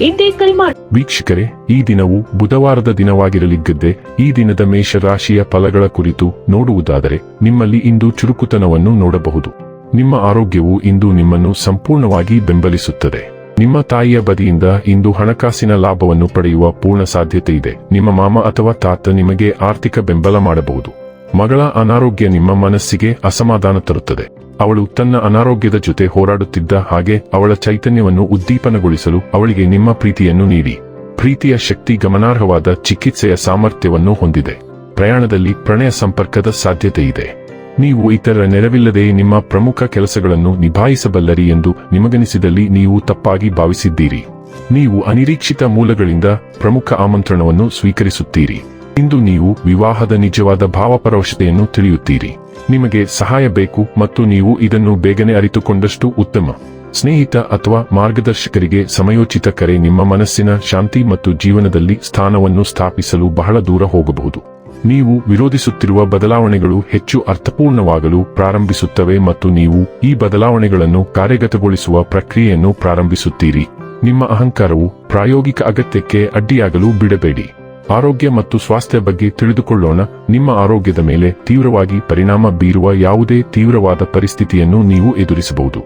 ಇಂದೇ ಕರೆ ಮಾಡಿ. ವೀಕ್ಷಕರೇ, ಈ ದಿನವು ಬುಧವಾರದ ದಿನವಾಗಿರಲಿದ್ದೆ ಈ ದಿನದ ಮೇಷರಾಶಿಯ ಫಲಗಳ ಕುರಿತು ನೋಡುವುದಾದರೆ, ನಿಮ್ಮಲ್ಲಿ ಇಂದು ಚುರುಕುತನವನ್ನು ನೋಡಬಹುದು. ನಿಮ್ಮ ಆರೋಗ್ಯವು ಇಂದು ನಿಮ್ಮನ್ನು ಸಂಪೂರ್ಣವಾಗಿ ಬೆಂಬಲಿಸುತ್ತದೆ. ನಿಮ್ಮ ತಾಯಿಯ ಬದಿಯಿಂದ ಇಂದು ಹಣಕಾಸಿನ ಲಾಭವನ್ನು ಪಡೆಯುವ ಪೂರ್ಣ ಸಾಧ್ಯತೆ ಇದೆ. ನಿಮ್ಮ ಮಾಮ ಅಥವಾ ತಾತ ನಿಮಗೆ ಆರ್ಥಿಕ ಬೆಂಬಲ ಮಾಡಬಹುದು. ಮಗಳ ಅನಾರೋಗ್ಯ ನಿಮ್ಮ ಮನಸ್ಸಿಗೆ ಅಸಮಾಧಾನ ತರುತ್ತದೆ. ಅವಳು ತನ್ನ ಅನಾರೋಗ್ಯದ ಜೊತೆ ಹೋರಾಡುತ್ತಿದ್ದ ಹಾಗೆ ಅವಳ ಚೈತನ್ಯವನ್ನು ಉದ್ದೀಪನಗೊಳಿಸಲು ಅವಳಿಗೆ ನಿಮ್ಮ ಪ್ರೀತಿಯನ್ನು ನೀಡಿ. ಪ್ರೀತಿಯ ಶಕ್ತಿ ಗಮನಾರ್ಹವಾದ ಚಿಕಿತ್ಸೆಯ ಸಾಮರ್ಥ್ಯವನ್ನು ಹೊಂದಿದೆ. ಪ್ರಯಾಣದಲ್ಲಿ ಪ್ರಣಯ ಸಂಪರ್ಕದ ಸಾಧ್ಯತೆ ಇದೆ. ನೀವು ಇತರ ನೆರವಿಲ್ಲದೆ ನಿಮ್ಮ ಪ್ರಮುಖ ಕೆಲಸಗಳನ್ನು ನಿಭಾಯಿಸಬಲ್ಲರಿ ಎಂದು ನಿಮಗನಿಸಿದಲ್ಲಿ ನೀವು ತಪ್ಪಾಗಿ ಭಾವಿಸಿದ್ದೀರಿ. ನೀವು ಅನಿರೀಕ್ಷಿತ ಮೂಲಗಳಿಂದ ಪ್ರಮುಖ ಆಮಂತ್ರಣವನ್ನು ಸ್ವೀಕರಿಸುತ್ತೀರಿ. ಇಂದು ನೀವು ವಿವಾಹದ ನಿಜವಾದ ಭಾವಪರವಶತೆಯನ್ನು ತಿಳಿಯುತ್ತೀರಿ. ನಿಮಗೆ ಸಹಾಯ ಬೇಕು ಮತ್ತು ನೀವು ಇದನ್ನು ಬೇಗನೆ ಅರಿತುಕೊಂಡಷ್ಟು ಉತ್ತಮ. ಸ್ನೇಹಿತ ಅಥವಾ ಮಾರ್ಗದರ್ಶಕರಿಗೆ ಸಮಯೋಚಿತ ಕರೆ ನಿಮ್ಮ ಮನಸ್ಸಿನ ಶಾಂತಿ ಮತ್ತು ಜೀವನದಲ್ಲಿ ಸ್ಥಾನವನ್ನು ಸ್ಥಾಪಿಸಲು ಬಹಳ ದೂರ ಹೋಗಬಹುದು. ನೀವು ವಿರೋಧಿಸುತ್ತಿರುವ ಬದಲಾವಣೆಗಳು ಹೆಚ್ಚು ಅರ್ಥಪೂರ್ಣವಾಗಲು ಪ್ರಾರಂಭಿಸುತ್ತವೆ ಮತ್ತು ನೀವು ಈ ಬದಲಾವಣೆಗಳನ್ನು ಕಾರ್ಯಗತಗೊಳಿಸುವ ಪ್ರಕ್ರಿಯೆಯನ್ನು ಪ್ರಾರಂಭಿಸುತ್ತೀರಿ. ನಿಮ್ಮ ಅಹಂಕಾರವು ಪ್ರಾಯೋಗಿಕ ಅಗತ್ಯಕ್ಕೆ ಅಡ್ಡಿಯಾಗಲು ಬಿಡಬೇಡಿ. ಆರೋಗ್ಯ ಮತ್ತು ಸ್ವಾಸ್ಥ್ಯ ಬಗ್ಗೆ ತಿಳಿದುಕೊಳ್ಳೋಣ. ನಿಮ್ಮ ಆರೋಗ್ಯದ ಮೇಲೆ ತೀವ್ರವಾಗಿ ಪರಿಣಾಮ ಬೀರುವ ಯಾವುದೇ ತೀವ್ರವಾದ ಪರಿಸ್ಥಿತಿಯನ್ನು ನೀವು ಎದುರಿಸಬಹುದು.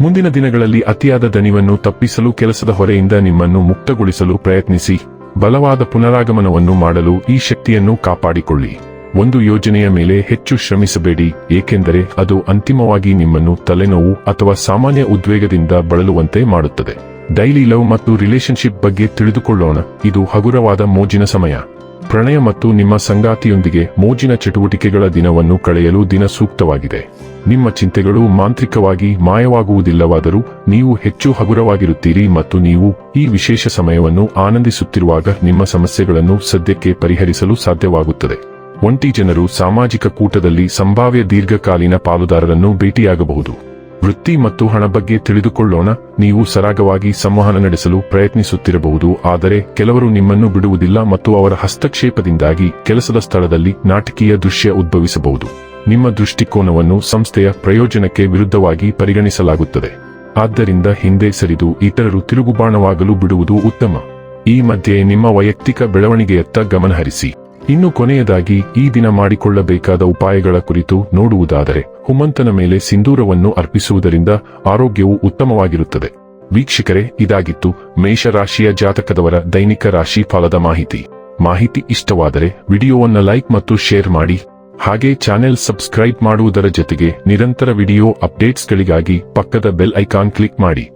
ಮುಂದಿನ ದಿನಗಳಲ್ಲಿ ಅತಿಯಾದ ದಣಿವನ್ನು ತಪ್ಪಿಸಲು ಕೆಲಸದ ಹೊರೆಯಿಂದ ನಿಮ್ಮನ್ನು ಮುಕ್ತಗೊಳಿಸಲು ಪ್ರಯತ್ನಿಸಿ. ಬಲವಾದ ಪುನರಾಗಮನವನ್ನು ಮಾಡಲು ಈ ಶಕ್ತಿಯನ್ನು ಕಾಪಾಡಿಕೊಳ್ಳಿ. ಒಂದು ಯೋಜನೆಯ ಮೇಲೆ ಹೆಚ್ಚು ಶ್ರಮಿಸಬೇಡಿ, ಏಕೆಂದರೆ ಅದು ಅಂತಿಮವಾಗಿ ನಿಮ್ಮನ್ನು ತಲೆನೋವು ಅಥವಾ ಸಾಮಾನ್ಯ ಉದ್ವೇಗದಿಂದ ಬಳಲುವಂತೆ ಮಾಡುತ್ತದೆ. ಡೈಲಿ ಲವ್ ಮತ್ತು ರಿಲೇಶನ್ಶಿಪ್ ಬಗ್ಗೆ ತಿಳಿದುಕೊಳ್ಳೋಣ. ಇದು ಹಗುರವಾದ ಮೋಜಿನ ಸಮಯ. ಪ್ರಣಯ ಮತ್ತು ನಿಮ್ಮ ಸಂಗಾತಿಯೊಂದಿಗೆ ಮೋಜಿನ ಚಟುವಟಿಕೆಗಳ ದಿನವನ್ನು ಕಳೆಯಲು ದಿನ ಸೂಕ್ತವಾಗಿದೆ. ನಿಮ್ಮ ಚಿಂತೆಗಳು ಮಾಂತ್ರಿಕವಾಗಿ ಮಾಯವಾಗುವುದಿಲ್ಲವಾದರೂ ನೀವು ಹೆಚ್ಚು ಹಗುರವಾಗಿರುತ್ತೀರಿ ಮತ್ತು ನೀವು ಈ ವಿಶೇಷ ಸಮಯವನ್ನು ಆನಂದಿಸುತ್ತಿರುವಾಗ ನಿಮ್ಮ ಸಮಸ್ಯೆಗಳನ್ನು ಸದ್ಯಕ್ಕೆ ಪರಿಹರಿಸಲು ಸಾಧ್ಯವಾಗುತ್ತದೆ. ಒಂಟಿ ಜನರು ಸಾಮಾಜಿಕ ಕೂಟದಲ್ಲಿ ಸಂಭಾವ್ಯ ದೀರ್ಘಕಾಲೀನ ಪಾಲುದಾರರನ್ನು ಭೇಟಿಯಾಗಬಹುದು. ವೃತ್ತಿ ಮತ್ತು ಹಣ ಬಗ್ಗೆ ತಿಳಿದುಕೊಳ್ಳೋಣ. ನೀವು ಸರಾಗವಾಗಿ ಸಂವಹನ ನಡೆಸಲು ಪ್ರಯತ್ನಿಸುತ್ತಿರಬಹುದು, ಆದರೆ ಕೆಲವರು ನಿಮ್ಮನ್ನು ಬಿಡುವುದಿಲ್ಲ ಮತ್ತು ಅವರ ಹಸ್ತಕ್ಷೇಪದಿಂದಾಗಿ ಕೆಲಸದ ಸ್ಥಳದಲ್ಲಿ ನಾಟಕೀಯ ದೃಶ್ಯ ಉದ್ಭವಿಸಬಹುದು. ನಿಮ್ಮ ದೃಷ್ಟಿಕೋನವನ್ನು ಸಂಸ್ಥೆಯ ಪ್ರಯೋಜನಕ್ಕೆ ವಿರುದ್ಧವಾಗಿ ಪರಿಗಣಿಸಲಾಗುತ್ತದೆ. ಆದ್ದರಿಂದ ಹಿಂದೆ ಸರಿದು ಇತರರು ತಿರುಗುಬಾಣವಾಗಲು ಬಿಡುವುದು ಉತ್ತಮ. ಈ ಮಧ್ಯೆ ನಿಮ್ಮ ವೈಯಕ್ತಿಕ ಬೆಳವಣಿಗೆಯತ್ತ ಗಮನಹರಿಸಿ. ಇನ್ನು ಕೊನೆಯದಾಗಿ ಈ ದಿನ ಮಾಡಿಕೊಳ್ಳಬೇಕಾದ ಉಪಾಯಗಳ ಕುರಿತು ನೋಡುವುದಾದರೆ ಹುಮಂತನ ಮೇಲೆ ಸಿಂಧೂರವನ್ನು ಅರ್ಪಿಸುವುದರಿಂದ ಆರೋಗ್ಯವು ಉತ್ತಮವಾಗಿರುತ್ತದೆ. ವೀಕ್ಷಕರೇ, ಇದಾಗಿತ್ತು ಮೇಷರಾಶಿಯ ಜಾತಕದವರ ದೈನಿಕ ರಾಶಿ ಫಲದ ಮಾಹಿತಿ. ಮಾಹಿತಿ ಇಷ್ಟವಾದರೆ ವಿಡಿಯೋವನ್ನು ಲೈಕ್ ಮತ್ತು ಶೇರ್ ಮಾಡಿ. ಹಾಗೆ ಚಾನೆಲ್ ಸಬ್ಸ್ಕ್ರೈಬ್ ಮಾಡುವುದರ ಜೊತೆಗೆ ನಿರಂತರ ವಿಡಿಯೋ ಅಪ್ಡೇಟ್ಸ್ಗಳಿಗಾಗಿ ಪಕ್ಕದ ಬೆಲ್ ಐಕಾನ್ ಕ್ಲಿಕ್ ಮಾಡಿ.